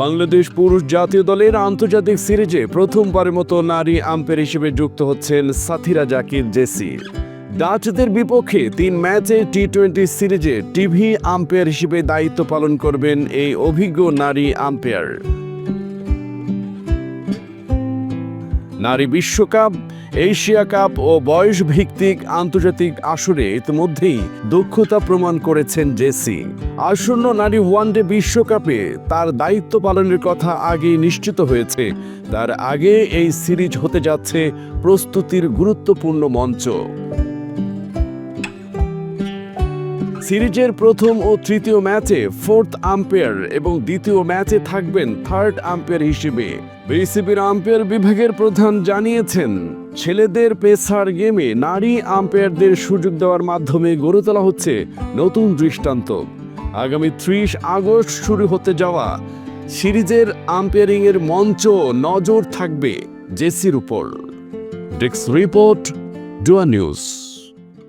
বাংলাদেশ পুরুষ জাতীয় দলের আন্তর্জাতিক সিরিজে প্রথমবারের মতো নারী আম্পায়ার হিসেবে যুক্ত হচ্ছেন সাথিরা জাকির জেসি। ডাচদের বিপক্ষে তিন ম্যাচে টি টোয়েন্টি সিরিজে টিভি আম্পায়ার হিসেবে দায়িত্ব পালন করবেন এই অভিজ্ঞ নারী আম্পায়ার। নারী বিশ্বকাপ, এশিয়া কাপ ও বয়স ভিত্তিক আন্তর্জাতিক আসরে ইতিমধ্যেই দক্ষতা প্রমাণ করেছেন জেসি। আসন্ন নারী ওয়ানডে বিশ্বকাপে তার দায়িত্ব পালনের কথা আগেই নিশ্চিত হয়েছে। তার আগে এই সিরিজ হতে যাচ্ছে প্রস্তুতির গুরুত্বপূর্ণ মঞ্চ। সিরিজের প্রথম ও তৃতীয় ম্যাচে ফোর্থ আম্পায়ার এবং দ্বিতীয় ম্যাচে থাকবেন থার্ড আম্পায়ার হিসেবে। বিসিবির আম্পায়ার বিভাগের প্রধান জানিয়েছেন, ছেলেদের পেসার গেমে নারী আম্পায়ারদের সুযোগ দেওয়ার মাধ্যমে গড়ে তোলা হচ্ছে নতুন দৃষ্টান্ত। আগামী ত্রিশ আগস্ট শুরু হতে যাওয়া সিরিজের আম্পায়ারিংয়ের মঞ্চ নজর থাকবে জেসির উপর। ডেস্ক রিপোর্ট ডুয়া নিউজ।